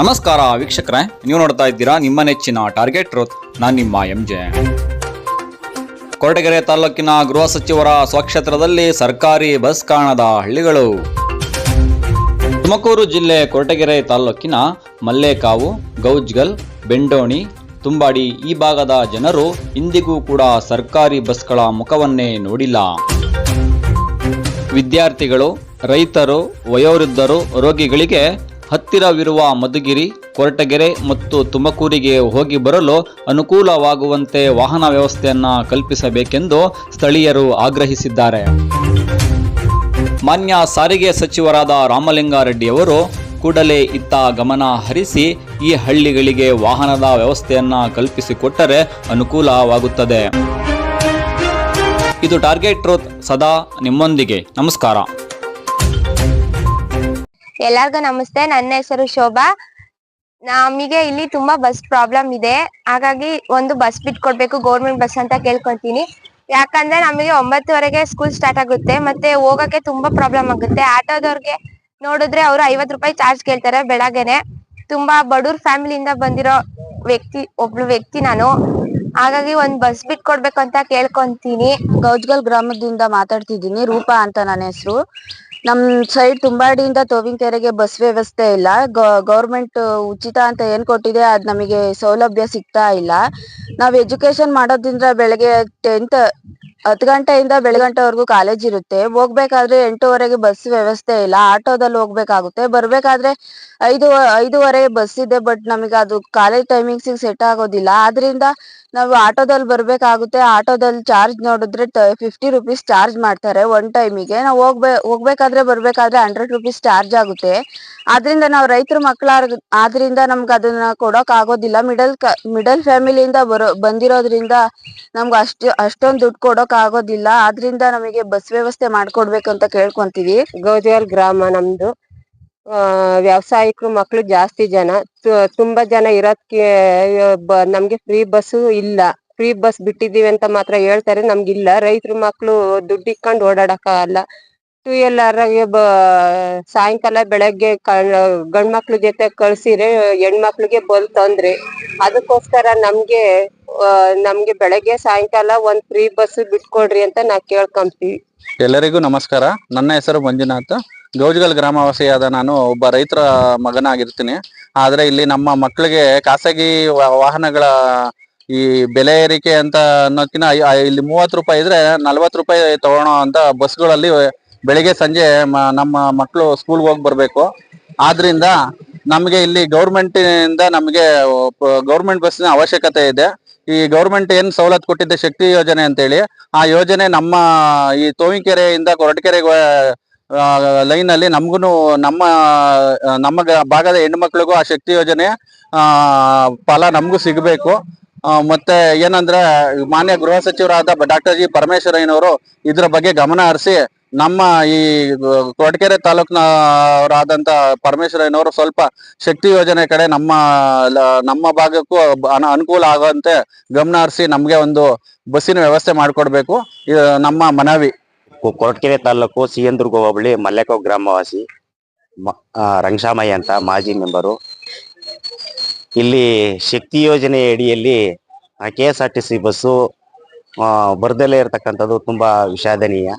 ನಮಸ್ಕಾರ ವೀಕ್ಷಕರೇ, ನೀವು ನೋಡ್ತಾ ಇದ್ದೀರಾ ನಿಮ್ಮ ನೆಚ್ಚಿನ ಟಾರ್ಗೆಟ್ ರೋತ್ ನಾನು ನಿಮ್ಮ ಎಂ ಜೆ ಕೊರಟಗೆರೆ ತಾಲೂಕಿನ ಗೃಹ ಸಚಿವರ ಸ್ವಕ್ಷೇತ್ರದಲ್ಲಿ ಸರ್ಕಾರಿ ಬಸ್ ಕಾಣದ ಹಳ್ಳಿಗಳು. ತುಮಕೂರು ಜಿಲ್ಲೆ ಕೊರಟಗೆರೆ ತಾಲೂಕಿನ ಮಲ್ಲೇಕಾವು, ಗೌಜ್ಗಲ್, ಬೆಂಡೋಣಿ, ತುಂಬಾಡಿ ಈ ಭಾಗದ ಜನರು ಇಂದಿಗೂ ಕೂಡ ಸರ್ಕಾರಿ ಬಸ್ಗಳ ಮುಖವನ್ನೇ ನೋಡಿಲ್ಲ. ವಿದ್ಯಾರ್ಥಿಗಳು, ರೈತರು, ವಯೋವೃದ್ಧರು, ರೋಗಿಗಳಿಗೆ ಹತ್ತಿರವಿರುವ ಮಧುಗಿರಿ, ಕೊರಟಗೆರೆ ಮತ್ತು ತುಮಕೂರಿಗೆ ಹೋಗಿ ಬರಲು ಅನುಕೂಲವಾಗುವಂತೆ ವಾಹನ ವ್ಯವಸ್ಥೆಯನ್ನು ಕಲ್ಪಿಸಬೇಕೆಂದು ಸ್ಥಳೀಯರು ಆಗ್ರಹಿಸಿದ್ದಾರೆ. ಮಾನ್ಯ ಸಾರಿಗೆ ಸಚಿವರಾದ ರಾಮಲಿಂಗಾರೆಡ್ಡಿಯವರು ಕೂಡಲೇ ಇತ್ತ ಗಮನ ಹರಿಸಿ ಈ ಹಳ್ಳಿಗಳಿಗೆ ವಾಹನದ ವ್ಯವಸ್ಥೆಯನ್ನು ಕಲ್ಪಿಸಿಕೊಟ್ಟರೆ ಅನುಕೂಲವಾಗುತ್ತದೆ. ಇದು ಟಾರ್ಗೆಟ್ ಟ್ರೂತ್ ಸದಾ ನಿಮ್ಮೊಂದಿಗೆ. ನಮಸ್ಕಾರ. ಎಲ್ಲಾರ್ಗು ನಮಸ್ತೆ, ನನ್ನ ಹೆಸರು ಶೋಭಾ. ನಮಗೆ ಇಲ್ಲಿ ತುಂಬಾ ಬಸ್ ಪ್ರಾಬ್ಲಮ್ ಇದೆ. ಹಾಗಾಗಿ ಒಂದು ಬಸ್ ಬಿಟ್ಕೊಡ್ಬೇಕು ಗೌರ್ಮೆಂಟ್ ಬಸ್ ಅಂತ ಕೇಳ್ಕೊಂತೀನಿ. ಯಾಕಂದ್ರೆ ನಮಗೆ ಒಂಬತ್ತುವರೆಗೆ ಸ್ಕೂಲ್ ಸ್ಟಾರ್ಟ್ ಆಗುತ್ತೆ, ಮತ್ತೆ ಹೋಗಕ್ಕೆ ತುಂಬಾ ಪ್ರಾಬ್ಲಮ್ ಆಗುತ್ತೆ. ಆಟೋದವ್ರಿಗೆ ನೋಡಿದ್ರೆ ಅವರು ಐವತ್ ರೂಪಾಯಿ ಚಾರ್ಜ್ ಕೇಳ್ತಾರೆ ಬೆಳಗ್ಗೆನೆ. ತುಂಬಾ ಬಡವ್ರ ಫ್ಯಾಮಿಲಿಯಿಂದ ಬಂದಿರೋ ವ್ಯಕ್ತಿ, ಒಬ್ಳು ವ್ಯಕ್ತಿ ನಾನು. ಹಾಗಾಗಿ ಒಂದ್ ಬಸ್ ಬಿಟ್ಕೊಡ್ಬೇಕು ಅಂತ ಕೇಳ್ಕೊಂತೀನಿ. ಗೌಜ್ಗಲ್ ಗ್ರಾಮದಿಂದ ಮಾತಾಡ್ತಿದ್ದೀನಿ, ರೂಪಾ ಅಂತ ನನ್ನ ಹೆಸರು. ನಮ್ ಸೈಡ್ ತುಂಬಾಡಿಯಿಂದ ತೋವಿನಕೆರೆಗೆ ಬಸ್ ವ್ಯವಸ್ಥೆ ಇಲ್ಲ. ಗೌರ್ಮೆಂಟ್ ಉಚಿತ ಅಂತ ಏನ್ ಕೊಟ್ಟಿದೆ ಅದ್ ನಮಗೆ ಸೌಲಭ್ಯ ಸಿಗ್ತಾ ಇಲ್ಲ. ನಾವ್ ಎಜುಕೇಶನ್ ಮಾಡೋದ್ರಿಂದ ಬೆಳಗ್ಗೆ ಟೆಂತ್ ಹತ್ತು ಗಂಟೆಯಿಂದ ಬೆಳಗಂಟೆವರೆಗೂ ಕಾಲೇಜ್ ಇರುತ್ತೆ. ಹೋಗ್ಬೇಕಾದ್ರೆ ಎಂಟೂವರೆಗೆ ಬಸ್ ವ್ಯವಸ್ಥೆ ಇಲ್ಲ. ಆಟೋದಲ್ಲಿ ಹೋಗ್ಬೇಕಾಗುತ್ತೆ. ಬರ್ಬೇಕಾದ್ರೆ ಐದು, ಐದೂವರೆ ಬಸ್ ಇದೆ ಬಟ್ ನಮಗೆ ಅದು ಕಾಲೇಜ್ ಟೈಮಿಂಗ್ಸ್ ಸೆಟ್ ಆಗೋದಿಲ್ಲ. ಆದ್ರಿಂದ ನಾವು ಆಟೋದಲ್ಲಿ ಬರ್ಬೇಕಾಗುತ್ತೆ. ಆಟೋದಲ್ಲಿ ಚಾರ್ಜ್ ನೋಡಿದ್ರೆ ಫಿಫ್ಟಿ ರುಪೀಸ್ ಚಾರ್ಜ್ ಮಾಡ್ತಾರೆ ಒನ್ ಟೈಮಿಗೆ ನಾವು ಹೋಗ್ಬೇ, ಹೋಗ್ಬೇಕಾದ್ರೆ ಬರ್ಬೇಕಾದ್ರೆ ಹಂಡ್ರೆಡ್ ರುಪೀಸ್ ಚಾರ್ಜ್ ಆಗುತ್ತೆ. ಆದ್ರಿಂದ ನಾವು ರೈತರು ಮಕ್ಕಳ ಆದ್ರಿಂದ ನಮ್ಗೆ ಅದನ್ನ ಕೊಡೋಕ್ ಆಗೋದಿಲ್ಲ. ಮಿಡಲ್ ಮಿಡಲ್ ಫ್ಯಾಮಿಲಿಯಿಂದ ಬರೋ, ಬಂದಿರೋದ್ರಿಂದ ನಮ್ಗೆ ಅಷ್ಟು, ಅಷ್ಟೊಂದು ದುಡ್ಡು ಕೊಡೋಕ್ ಆಗೋದಿಲ್ಲ. ಆದ್ರಿಂದ ನಮಗೆ ಬಸ್ ವ್ಯವಸ್ಥೆ ಮಾಡ್ಕೊಡ್ಬೇಕಂತ ಕೇಳ್ಕೊಂತೀವಿ. ಗೌಜವಾಲ್ ಗ್ರಾಮ ನಮ್ದು. ಆ, ವ್ಯಾವಸಾಯಿಕರು ಮಕ್ಳು ಜಾಸ್ತಿ ಜನ. ತುಂಬಾ ಜನ ಇರೋದಕ್ಕೆ ಬ- ನಮ್ಗೆ ಫ್ರೀ ಬಸ್ ಇಲ್ಲ. ಫ್ರೀ ಬಸ್ ಬಿಟ್ಟಿದೀವಿ ಅಂತ ಮಾತ್ರ ಹೇಳ್ತಾರೆ. ನಮ್ಗಿಲ್ಲ. ರೈತರು ಮಕ್ಳು ದುಡ್ಡು ಇಕ್ಕೊಂಡು ಓಡಾಡಕ್ಕಾಗಲ್ಲ. ಟೂ ವೀಲರ್ ಬ, ಸಾಯಂಕಾಲ ಬೆಳಗ್ಗೆ ಗಂಡ್ ಮಕ್ಳ ಜೊತೆ ಕಳ್ಸಿದ್ರೆ ಹೆಣ್ಮಕ್ಳಿಗೆ ಬಲ್ ತೊಂದ್ರೆ ಅದಕ್ಕೋಸ್ಕರ ನಮ್ಗೆ ನಮ್ಗೆ ಬೆಳಗ್ಗೆ ಸಾಯಂಕಾಲ ಒಂದ್ ಫ್ರೀ ಬಸ್ ಬಿಟ್ಕೊಡ್ರಿ ಅಂತ ನಾ ಕೇಳ್ಕೊಂತೀವಿ ಎಲ್ಲರಿಗೂ ನಮಸ್ಕಾರ. ನನ್ನ ಹೆಸರು ಮಂಜುನಾಥ್. ಗೌಜಗಲ್ ಗ್ರಾಮವಾಸಿಯಾದ ನಾನು ಒಬ್ಬ ರೈತರ ಮಗನಾಗಿರ್ತೀನಿ. ಆದ್ರೆ ಇಲ್ಲಿ ನಮ್ಮ ಮಕ್ಕಳಿಗೆ ಖಾಸಗಿ ವಾಹನಗಳ ಈ ಬೆಲೆ ಏರಿಕೆ ಅಂತ ಐ- ಇಲ್ಲಿ ಮೂವತ್ತು ರೂಪಾಯಿ ಇದ್ರೆ ನಲ್ವತ್ತು ರೂಪಾಯಿ ತಗೊಳ್ಳೋ ಅಂತ ಬಸ್ಗಳಲ್ಲಿ ಬೆಳಿಗ್ಗೆ ಸಂಜೆ ನಮ್ಮ ಮಕ್ಕಳು ಸ್ಕೂಲ್ಗೆ ಹೋಗಿ ಬರಬೇಕು. ಆದ್ರಿಂದ ನಮಗೆ ಇಲ್ಲಿ ಗೌರ್ಮೆಂಟ್ ಇಂದ ನಮಗೆ ಗೌರ್ಮೆಂಟ್ ಬಸ್ಸಿನ ಅವಶ್ಯಕತೆ ಇದೆ. ಈ ಗೌರ್ಮೆಂಟ್ ಏನ್ ಸವಲತ್ತು ಕೊಟ್ಟಿದ್ದ ಶಕ್ತಿ ಯೋಜನೆ ಅಂತೇಳಿ, ಆ ಯೋಜನೆ ನಮ್ಮ ಈ ತೋವಿಕೆರೆಯಿಂದ ಕೊರಟಕೆರೆ ಲೈನ್ ಅಲ್ಲಿ ನಮ್ಗೂ ನಮ್ಮ ನಮ್ಮ ಭಾಗದ ಹೆಣ್ಮಕ್ಳಿಗೂ ಆ ಶಕ್ತಿ ಯೋಜನೆ ಫಲ ನಮಗೂ ಸಿಗಬೇಕು. ಮತ್ತೆ ಏನಂದ್ರೆ ಮಾನ್ಯ ಗೃಹ ಸಚಿವರಾದ ಡಾಕ್ಟರ್ ಜಿ ಪರಮೇಶ್ವರಯ್ಯನವರು ಇದ್ರ ಬಗ್ಗೆ ಗಮನ ಹರಿಸಿ ನಮ್ಮ ಈ ಕೊರಟಗೆರೆ ತಾಲೂಕಿನವರಾದಂತ ಪರಮೇಶ್ವರಯ್ಯನವರು ಸ್ವಲ್ಪ ಶಕ್ತಿ ಯೋಜನೆ ಕಡೆ ನಮ್ಮ ನಮ್ಮ ಭಾಗಕ್ಕೂ ಅನ- ಅನುಕೂಲ ಆಗುವಂತೆ ಗಮನ ಹರಿಸಿ ನಮ್ಗೆ ಒಂದು ಬಸ್ಸಿನ ವ್ಯವಸ್ಥೆ ಮಾಡಿಕೊಡ್ಬೇಕು. ಇದು ನಮ್ಮ ಮನವಿ. ಕೊರಟಗೆರೆ ತಾಲೂಕು ದುರ್ಗ ಹೋಬಳಿ ಮಲ್ಲೇಕೋ ಗ್ರಾಮವಾಸಿ ರಂಗಶಾಮಯ್ಯ ಅಂತ ಮಾಜಿ ಮೆಂಬರು. ಇಲ್ಲಿ ಶಕ್ತಿ ಯೋಜನೆ ಅಡಿಯಲ್ಲಿ K S R T C bus ಬರದಲ್ಲೇ ಬರ್ದಲೇ ಇರತಕ್ಕಂಥದ್ದು ತುಂಬಾ ವಿಷಾದನೀಯ.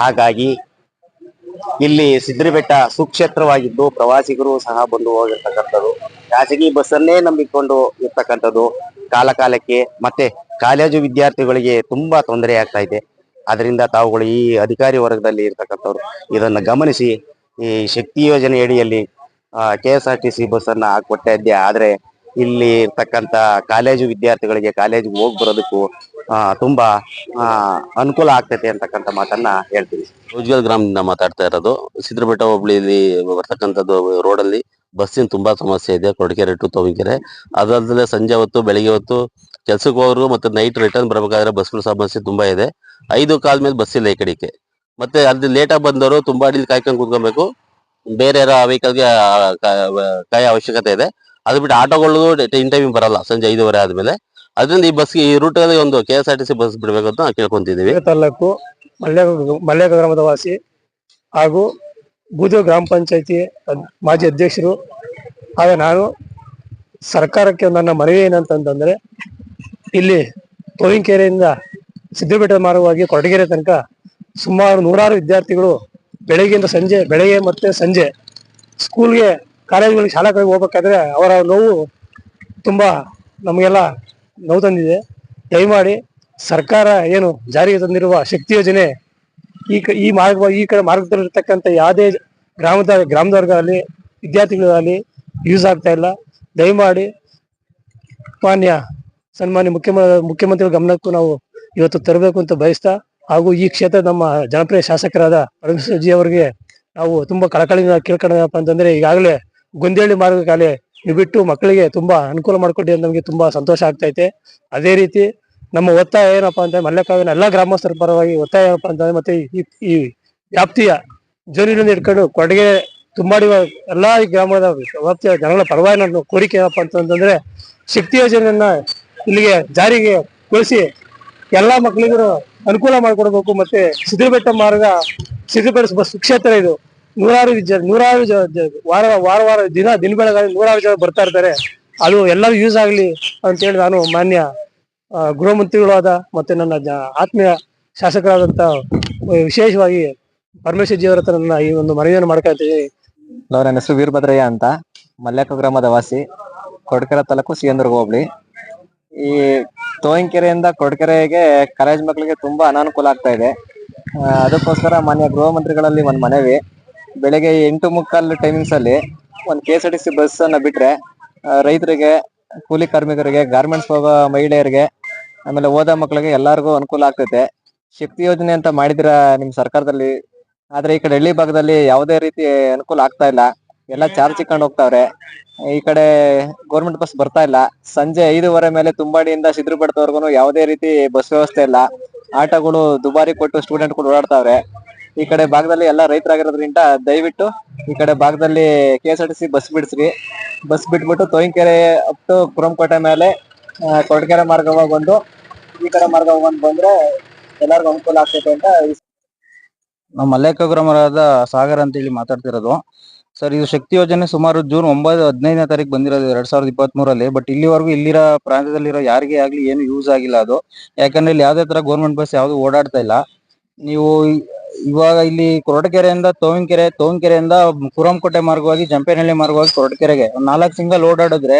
ಹಾಗಾಗಿ ಇಲ್ಲಿ ಸಿದ್ರಿಬೆಟ್ಟ ಸುಕ್ಷೇತ್ರವಾಗಿದ್ದು ಪ್ರವಾಸಿಗರು ಸಹ ಬಂದು ಹೋಗಿರ್ತಕ್ಕಂಥದ್ದು. ಖಾಸಗಿ ಬಸ್ಸನ್ನೇ ನಂಬಿಕೊಂಡು ಇರ್ತಕ್ಕಂಥದ್ದು ಕಾಲಕಾಲಕ್ಕೆ ಮತ್ತೆ ಕಾಲೇಜು ವಿದ್ಯಾರ್ಥಿಗಳಿಗೆ ತುಂಬಾ ತೊಂದರೆ ಆಗ್ತಾ ಇದೆ. ಅದರಿಂದ ತಾವುಗಳು ಈ ಅಧಿಕಾರಿ ವರ್ಗದಲ್ಲಿ ಇರ್ತಕ್ಕಂಥವ್ರು ಇದನ್ನ ಗಮನಿಸಿ ಈ ಶಕ್ತಿ ಯೋಜನೆ ಅಡಿಯಲ್ಲಿ K S R T C bus ಅನ್ನ ಹಾಕೊಟ್ಟೆ ಇದ್ದೆ ಆದ್ರೆ ಇಲ್ಲಿ ಇರ್ತಕ್ಕಂತ ಕಾಲೇಜು ವಿದ್ಯಾರ್ಥಿಗಳಿಗೆ ಕಾಲೇಜಿಗೆ ಹೋಗಿ ಬರೋದಕ್ಕೂ ತುಂಬಾ ಅನುಕೂಲ ಆಗ್ತೈತೆ ಅಂತಕ್ಕಂಥ ಮಾತನ್ನ ಹೇಳ್ತೀನಿ. ಉಜ್ವಲ್ ಗ್ರಾಮದಿಂದ ಮಾತಾಡ್ತಾ ಇರೋದು ಸಿದ್ರಬೆಟ್ಟ ಹೋಬಳಿಲಿ ಬರ್ತಕ್ಕಂಥದ್ದು ರೋಡಲ್ಲಿ ಬಸ್ಸಿನ ತುಂಬಾ ಸಮಸ್ಯೆ ಇದೆ ಕೊಡಕೆರೆ ಟು ತೋವಿಕೆರೆ ಅದಲ್ಲದೆ ಸಂಜೆ ಹೊತ್ತು, ಬೆಳಿಗ್ಗೆ ಹೊತ್ತು ಕೆಲ್ಸಕ್ಕೆ ಹೋಗೋರು ಮತ್ತೆ ನೈಟ್ ರಿಟರ್ನ್ ಬರಬೇಕಾದ್ರೆ ಬಸ್ಗಳ ಸಮಸ್ಯೆ ತುಂಬಾ ಇದೆ. ಐದು ಕಾಲ್ ಮೇಲೆ ಬಸ್ ಇಲ್ಲ ಈ ಕಡೆಗೆ. ಮತ್ತೆ ಅಲ್ಲಿ ಲೇಟ್ ಆಗಿ ಬಂದವರು ತುಂಬಾ ಅಡಿಲಿ ಕಾಯ್ಕೊಂಡು ಕೂತ್ಕೊಬೇಕು. ಬೇರೆ ವೆಹಿಕಲ್ಗೆ ಕಾಯೋ ಅವಶ್ಯಕತೆ ಇದೆ. ಅದು ಬಿಟ್ಟು ಆಟೋಗಳು ಟೈಮ್ ಟೈಮಿಗೆ ಬರಲ್ಲ, ಸಂಜೆ ಐದುವರೆ ಆದ್ಮೇಲೆ. ಅದರಿಂದ ಈ ಬಸ್ಗೆ ಈ ರೂಟ್ ಅಲ್ಲಿ ಒಂದು K S R T C bus ಬಿಡಬೇಕು ಅಂತ ಕೇಳ್ಕೊಂತಿದ್ದೀವಿ. ತಾಲೂಕು ಮಲ್ಯ ಮಲ್ಯ ಗ್ರಾಮದ ವಾಸಿ ಹಾಗೂ ಬೂದು ಗ್ರಾಮ ಪಂಚಾಯತಿ ಮಾಜಿ ಅಧ್ಯಕ್ಷರು ಆಗ ನಾನು ಸರ್ಕಾರಕ್ಕೆ ನನ್ನ ಮನವಿ ಏನಂತಂದ್ರೆ ಇಲ್ಲಿ ತೋವಿನಕೆರೆಯಿಂದ ಸಿದ್ದಪೇಟೆ ಮಾರ್ಗವಾಗಿ ಕೊರಟಗೆರೆ ತನಕ ಸುಮಾರು ನೂರಾರು ವಿದ್ಯಾರ್ಥಿಗಳು ಬೆಳಗ್ಗೆಯಿಂದ ಸಂಜೆ, ಬೆಳಗ್ಗೆ ಮತ್ತೆ ಸಂಜೆ ಸ್ಕೂಲ್ಗೆ ಕಾಲೇಜುಗಳಿಗೆ ಶಾಲೆಗಳಿಗೆ ಹೋಗ್ಬೇಕಾದ್ರೆ ಅವರ ನೋವು ತುಂಬ ನಮಗೆಲ್ಲ ನೋವು ತಂದಿದೆ. ದಯಮಾಡಿ ಸರ್ಕಾರ ಏನು ಜಾರಿಗೆ ತಂದಿರುವ ಶಕ್ತಿ ಯೋಜನೆ ಈ ಈ ಮಾರ್ಗ, ಈ ಕಡೆ ಮಾರ್ಗದಲ್ಲಿರ್ತಕ್ಕಂಥ ಯಾವುದೇ ಗ್ರಾಮದ ಗ್ರಾಮದವರ್ಗಾಗಲಿ ವಿದ್ಯಾರ್ಥಿಗಳಿಗಾಗಲಿ ಯೂಸ್ ಆಗ್ತಾ ಇಲ್ಲ. ದಯಮಾಡಿ ಮಾನ್ಯ ಸನ್ಮಾನ್ಯ ಮುಖ್ಯಮ, ಮುಖ್ಯಮಂತ್ರಿಗಳ ಗಮನಕ್ಕೂ ನಾವು ಇವತ್ತು ತರಬೇಕು ಅಂತ ಬಯಸ್ತಾ ಹಾಗೂ ಈ ಕ್ಷೇತ್ರ ನಮ್ಮ ಜನಪ್ರಿಯ ಶಾಸಕರಾದ ಪರಮೇಶ್ವರ್ ಜಿ ಅವರಿಗೆ ನಾವು ತುಂಬಾ ಕಳಕಳಿಯಿಂದ ಕೇಳ್ಕೊಂಡಪ್ಪ ಅಂತಂದ್ರೆ ಈಗಾಗಲೇ ಗೊಂದೇಳಿ ಮಾರ್ಗ ನೀವು ಬಿಟ್ಟು ಮಕ್ಕಳಿಗೆ ತುಂಬಾ ಅನುಕೂಲ ಮಾಡಿಕೊಟ್ಟು ನಮಗೆ ತುಂಬಾ ಸಂತೋಷ ಆಗ್ತೈತೆ ಅದೇ ರೀತಿ ನಮ್ಮ ಒತ್ತಾಯ ಏನಪ್ಪಾ ಅಂದ್ರೆ ಮಲ್ಲಕಾವಿನ ಎಲ್ಲಾ ಗ್ರಾಮಸ್ಥರ ಪರವಾಗಿ ಒತ್ತಾಯ ಏನಪ್ಪಾ ಅಂತಂದ್ರೆ ಮತ್ತೆ ಈ ಈ ವ್ಯಾಪ್ತಿಯ ಜೋನಿನಿಂದ ಹಿಡ್ಕೊಂಡು ಕೊಡುಗೆ ತುಂಬಾಡಿ ಎಲ್ಲಾ ಈ ಗ್ರಾಮದ ವ್ಯಾಪ್ತಿಯ ಜನಗಳ ಪರವಾಗಿ ನನ್ನ ಕೋರಿಕೆ ಏನಪ್ಪಾ ಅಂತಂದ್ರೆ ಶಕ್ತಿ ಯೋಜನೆಯನ್ನ ಇಲ್ಲಿಗೆ ಜಾರಿಗೆ ಗೊಳಿಸಿ ಎಲ್ಲಾ ಮಕ್ಕಳಿಗೂ ಅನುಕೂಲ ಮಾಡಿಕೊಡ್ಬೇಕು. ಮತ್ತೆ ಸಿದ್ಧಬೆಟ್ಟ ಮಾರ್ಗ ಸಿದ್ಧಬೆಟ್ಟ ಬಸ್ ಕ್ಷೇತ್ರ ಇದು. ನೂರಾರು ವಿದ್ಯಾರ್ಥಿ ನೂರಾರು ವಾರ ವಾರ ವಾರ ದಿನ ದಿನ ಬೆಳಗಾದ್ರೆ ನೂರಾರು ಜನ ಬರ್ತಾ ಇರ್ತಾರೆ. ಅದು ಎಲ್ಲರೂ ಯೂಸ್ ಆಗ್ಲಿ ಅಂತೇಳಿ ನಾನು ಮಾನ್ಯ ಆ, ಗೃಹ ಮತ್ತೆ ನನ್ನ ಆತ್ಮೀಯ ಶಾಸಕರಾದಂತ ವಿಶೇಷವಾಗಿ ಪರಮೇಶ್ವರ್ ಜಿ ಅವರ ಹತ್ರ ನನ್ನ ಈ ಒಂದು ಮನವಿಯನ್ನು ಮಾಡ್ಕೊಳ್ತೀನಿ ನಾವು ನನ್ನ ಹೆಸರು ವೀರಭದ್ರಯ್ಯ ಅಂತ. ಮಲ್ಯಾಕ ಗ್ರಾಮದ ವಾಸಿ. ಕೊಡಕೆರೆ ತಾಲೂಕು ಸಿಯಂದರ್ಗ ಹೋಬಳಿ ಈ ತೋಯಿಂಕೆರೆಯಿಂದ ಕೊಡಕೆರೆಗೆ ಕಾಲೇಜ್ ಮಕ್ಕಳಿಗೆ ತುಂಬಾ ಅನಾನುಕೂಲ ಆಗ್ತಾ ಇದೆ. ಅದಕ್ಕೋಸ್ಕರ ಮಾನ್ಯ ಗೃಹ ಮಂತ್ರಿಗಳಲ್ಲಿ ಒಂದ್ ಮನವಿ. ಬೆಳಿಗ್ಗೆ ಎಂಟು ಮುಕ್ಕಾಲು ಟೈಮಿಂಗ್ಸ್ ಅಲ್ಲಿ ಒಂದು ಕೆ ಎಸ್ ಆರ್ ಬಸ್ ಅನ್ನ ಬಿಟ್ರೆ ರೈತರಿಗೆ, ಕೂಲಿ ಕಾರ್ಮಿಕರಿಗೆ ಗಾರ್ಮೆಂಟ್ಸ್ ಹೋಗೋ ಮಹಿಳೆಯರಿಗೆ, ಆಮೇಲೆ ಓದೋ ಮಕ್ಕಳಿಗೆ ಎಲ್ಲರಿಗೂ ಅನುಕೂಲ ಆಗ್ತೈತೆ. ಶಕ್ತಿ ಯೋಜನೆ ಅಂತ ಮಾಡಿದಿರ ನಿಮ್ ಸರ್ಕಾರದಲ್ಲಿ? ಆದ್ರೆ ಈ ಕಡೆ ಹಳ್ಳಿ ಭಾಗದಲ್ಲಿ ಯಾವುದೇ ರೀತಿ ಅನುಕೂಲ ಆಗ್ತಾ ಇಲ್ಲ. ಎಲ್ಲ ಚಾರ್ಜ್ ಇಕ್ಕೊಂಡು ಹೋಗ್ತಾವ್ರೆ. ಈ ಕಡೆ ಗೌರ್ಮೆಂಟ್ ಬಸ್ ಬರ್ತಾ ಇಲ್ಲ. ಸಂಜೆ ಐದೂವರೆ ಮೇಲೆ ತುಂಬಾಡಿಯಿಂದ ಸಿದ್ರುಪಡ್ತವರ್ಗು ಯಾವುದೇ ರೀತಿ ಬಸ್ ವ್ಯವಸ್ಥೆ ಇಲ್ಲ. ಆಟೋಗಳು ದುಬಾರಿ ಕೊಟ್ಟು ಸ್ಟೂಡೆಂಟ್ಗಳು ಓಡಾಡ್ತಾವ್ರೆ. ಈ ಕಡೆ ಭಾಗದಲ್ಲಿ ಎಲ್ಲ ರೈತರಾಗಿರೋದ್ರಿಂದ ದಯವಿಟ್ಟು ಈ ಕಡೆ ಭಾಗದಲ್ಲಿ K S R T C bus ಬಿಡಿಸ್ರಿ. Bus ಬಿಟ್ಬಿಟ್ಟು ತೋಯಿಂಕೆರೆ ಅಪ್ ಟು ಕುರಂಕೋಟೆ ಮೇಲೆ ಆ, ಕೊರಟಗೆರೆ ಮಾರ್ಗವಾಗಿ ಬಂದು ಈ ಕಡೆ ಮಾರ್ಗವಾಗಿ ಬಂದು ಬಂದ್ರೆ ಎಲ್ಲರಿಗೂ ಅನುಕೂಲ ಆಗ್ತೈತೆ ಅಂತ ನಾವು ಮಲ್ಲೇಕ ಗ್ರಾಮರಾದ ಸಾಗರ್ ಅಂತ ಹೇಳಿ ಮಾತಾಡ್ತಿರೋದು. ಸರ್ ಇದು ಶಕ್ತಿ ಯೋಜನೆ ಸುಮಾರು ಜೂನ್ ಒಂಬತ್ತು ಹದಿನೈದನೇ ತಾರೀಕು ಬಂದಿರೋದು ಎರಡ್ ಸಾವಿರದ ಇಪ್ಪತ್ತ್ ಮೂರಲ್ಲಿ ಬಟ್ ಇಲ್ಲಿವರೆಗೂ ಇಲ್ಲಿರೋ ಪ್ರಾಂತ್ಯದಲ್ಲಿರೋ ಯಾರಿಗೆ ಆಗ್ಲಿ ಏನು ಯೂಸ್ ಆಗಿಲ್ಲ ಅದು. ಯಾಕಂದ್ರೆ ಇಲ್ಲಿ ಯಾವ್ದೇ ತರ ಗೌರ್ಮೆಂಟ್ ಬಸ್ ಯಾವ್ದು ಓಡಾಡ್ತಾ ಇಲ್ಲ. ನೀವು ಇವಾಗ ಇಲ್ಲಿ ಕೊರಟಗೆರೆಯಿಂದ ತೋವಿನಕೆರೆ, ತೋವಿನಕೆರೆಯಿಂದ ಕುರಂಕೋಟೆ ಮಾರ್ಗವಾಗಿ, ಜಂಪೇನಹಳ್ಳಿ ಮಾರ್ಗವಾಗಿ ಕೊರಟಗೆರೆಗೆ ನಾಲ್ಕು ಸಿಂಗಲ್ ಓಡಾಡಿದ್ರೆ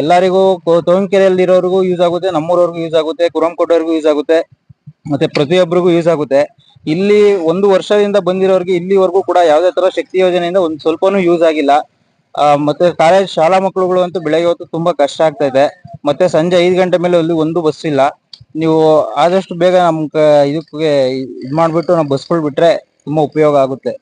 ಎಲ್ಲರಿಗೂ ತೋವಿನಕೆರೆಯಲ್ಲಿರೋರ್ಗೂ ಯೂಸ್ ಆಗುತ್ತೆ, ನಮ್ಮೂರವ್ರಿಗೂ ಯೂಸ್ ಆಗುತ್ತೆ ಕುರಂಕೋಟೆವರೆಗೂ ಯೂಸ್ ಆಗುತ್ತೆ, ಮತ್ತೆ ಪ್ರತಿಯೊಬ್ಬರಿಗೂ ಯೂಸ್ ಆಗುತ್ತೆ. ಇಲ್ಲಿ ಒಂದು ವರ್ಷದಿಂದ ಬಂದಿರೋರಿಗೆ ಇಲ್ಲಿವರೆಗೂ ಕೂಡ ಯಾವುದೇ ತರ ಶಕ್ತಿ ಯೋಜನೆಯಿಂದ ಒಂದ್ ಸ್ವಲ್ಪನೂ ಯೂಸ್ ಆಗಿಲ್ಲ. ಮತ್ತೆ ಕಾಲೇಜ್ ಶಾಲಾ ಮಕ್ಕಳುಗಳು ಅಂತೂ ಬೆಳಗ್ಗೆ ಹೊತ್ತು ತುಂಬಾ ಕಷ್ಟ ಆಗ್ತಾ ಇದೆ. ಮತ್ತೆ ಸಂಜೆ ಐದು ಗಂಟೆ ಮೇಲೆ ಅಲ್ಲಿ ಒಂದು ಬಸ್ ಇಲ್ಲ. ನೀವು ಆದಷ್ಟು ಬೇಗ ನಮ್ ಇದಕ್ಕೆ ಇದ್ ಮಾಡ್ಬಿಟ್ಟು ನಾವು ಬಸ್ಗಳು ಬಿಟ್ರೆ ತುಂಬಾ ಉಪಯೋಗ ಆಗುತ್ತೆ.